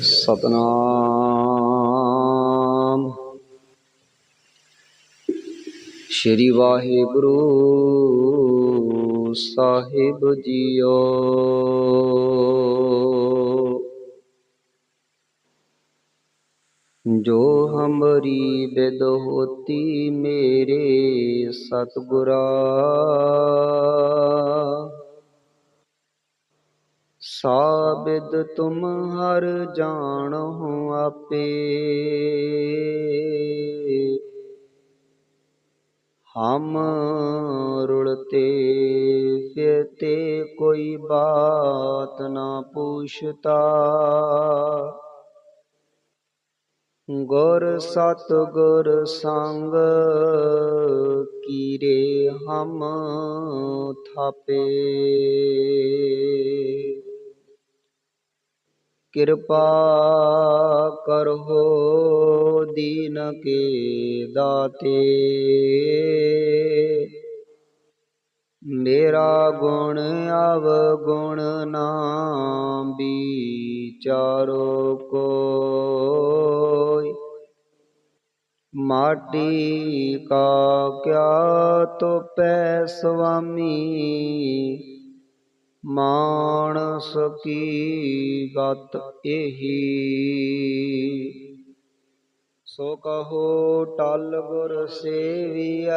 ਸਤਨਾਮ। ਸ਼੍ਰੀ ਵਾਹਿਗੁਰੂ ਸਾਹਿਬ ਜੀਓ। ਜੋ ਹਮਰੀ ਬਿਦ ਹੋਤੀ ਮੇਰੇ ਸਤਿਗੁਰਾ ਸਾਬਿਦ ਤੁਮ ਹਰ ਜਾਣਹੁ ਆਪੇ। ਹਮ ਰੁਲਤੇ ਫਿਰਤੇ ਕੋਈ ਬਾਤ ਨਾ ਪੁੱਛਤਾ। ਗੁਰ ਸਤ ਗੁਰ ਸੰਗ ਕੀਰੇ ਹਮ ਥਾਪੇ। ਕਿਰਪਾ ਕਰੋ ਦੀਨ ਕੇ ਦਾਤੇ। ਮੇਰਾ ਗੁਣ ਅਵ ਗੁਣ ਨਾਮ ਵਿਚਾਰੋ ਕੋਈ। ਮਾਟੀ ਕਾ ਕਿਆ ਤੋਪੈ ਸੁਆਮੀ ਮਾਨਸ ਕੀ ਗਤ ਇਹੀ ਸੋ ਕਹੋ ਟਲ ਗੁਰ ਸੇਵੀਐ,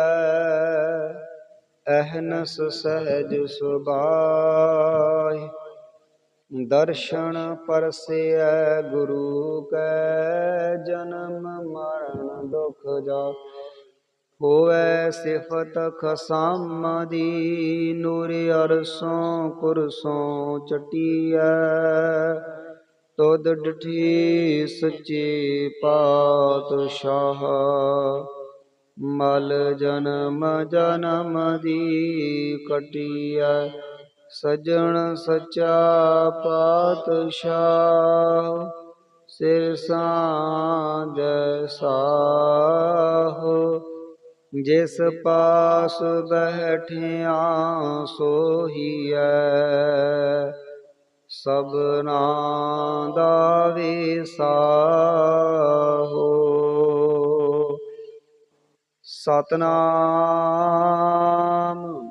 ਅਹਨਸ ਸਹਿਜ ਸੁਭਾਇ। ਦਰਸ਼ਨ ਪਰਸੈ ਗੁਰੂ ਕੈ, ਜਨਮ ਮਰਨ ਦੁਖ ਜਾ ਹੋਵੈ ਸਿਫਤ ਖਸਮ ਦੀ, ਨੂਰ ਅਰਸੋਂ ਕੁਰਸੋਂ ਚਟੀਐ। ਤੁਧ ਡਠੀ ਸੱਚੇ ਪਾਤਸ਼ਾਹ, ਮਲ ਜਨਮ ਜਨਮ ਦੀ ਕਟੀਐ। ਸਜਣ ਸਚਾ ਪਾਤਸ਼ਾਹ, ਸਿਰ ਸਾਂਝੈ ਸਾਹੋ ਜਿਸ ਪਾਸ ਬੈਠਿਆ ਸੋਹੀਐ ਸਭਨਾ ਦਾ ਵਿਸਾਹੋ ਸਤਨਾਮ।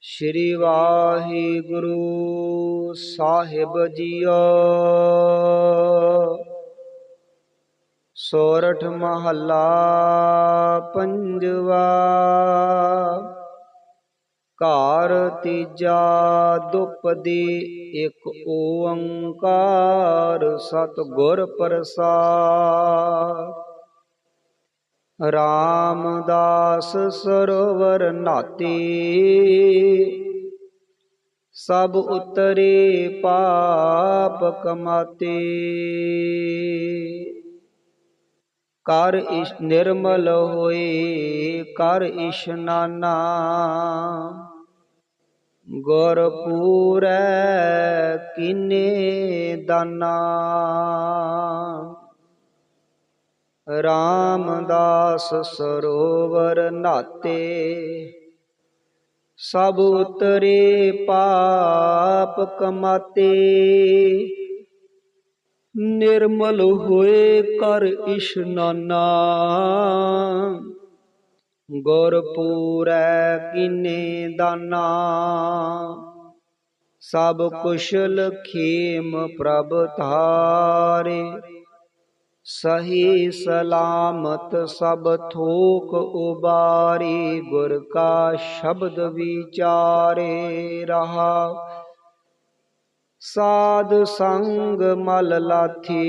ਸ਼੍ਰੀ ਵਾਹਿਗੁਰੂ ਸਾਹਿਬ ਜੀਓ। ਸੋਰਠ ਮਹੱਲਾ ਪੰਜਵਾ। ਘਰ ਤੀਜਾ ਦੁਪਦੀ ਇੱਕ ਓੰਕਾਰ ਸਤਿਗੁਰ ਪ੍ਰਸਾਦ। ਰਾਮਦਾਸ ਸਰੋਵਰ ਨਾਤੀ। ਸਭ ਉਤਰੇ ਪਾਪ ਕਮਾਤੇ। ਕਰ ਇਸ਼ ਨਿਰਮਲ ਹੋਏ, ਕਰ ਇਸ਼ਨਾਨਾ ਗੁਰ ਪੂਰੈ ਕਿਨੇ ਦਾਨਾ। ਰਾਮਦਾਸ ਸਰੋਵਰ ਨਾਤੇ, ਸਭ ਉਤਰੇ ਪਾਪ ਕਮਾਤੇ। ਨਿਰਮਲ ਹੋਏ ਕਰ ਇਸ਼ਨਾਨਾ ਗੁਰ ਪੂਰੈ ਕਿਨੇ ਦਾਨਾ। ਸਭ ਕੁਸ਼ਲ ਖੇਮ ਪ੍ਰਭ ਧਾਰੇ। ਸਹੀ ਸਲਾਮਤ ਸਭ ਥੋਕ ਉਬਾਰੀ। ਗੁਰ ਕਾ ਸ਼ਬਦ ਵਿਚਾਰੇ ਰਹਾ। ਸਾਧ ਸੰਗ ਮਲ ਲਾਥੀ।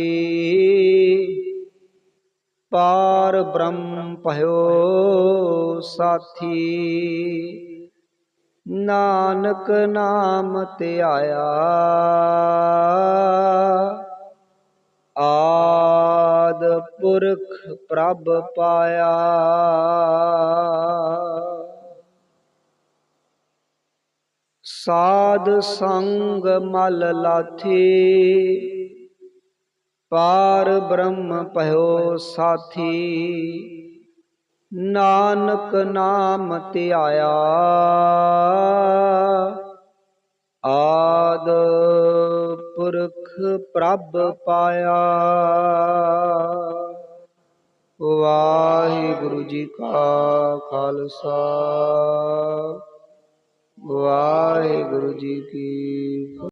ਪਾਰ ਬ੍ਰਹਮ ਭਇਓ ਸਾਥੀ। ਨਾਨਕ ਨਾਮ ਤੇ ਆਇਆ। ਆਦ ਪੁਰਖ ਪ੍ਰਭ ਪਾਇਆ। ਸਾਧ ਸੰਗ ਮਲ ਲਾਥੀ। ਪਾਰ ਬ੍ਰਹਮ ਭਇਓ ਸਾਥੀ। ਨਾਨਕ ਨਾਮ ਧਿਆਇਆ। ਆਦ ਪੁਰਖ ਪ੍ਰਭ ਪਾਇਆ। ਵਾਹਿਗੁਰੂ ਜੀ ਕਾ ਖਾਲਸਾ। ਵਾਹਿਗੁਰੂ ਜੀ ਕੀ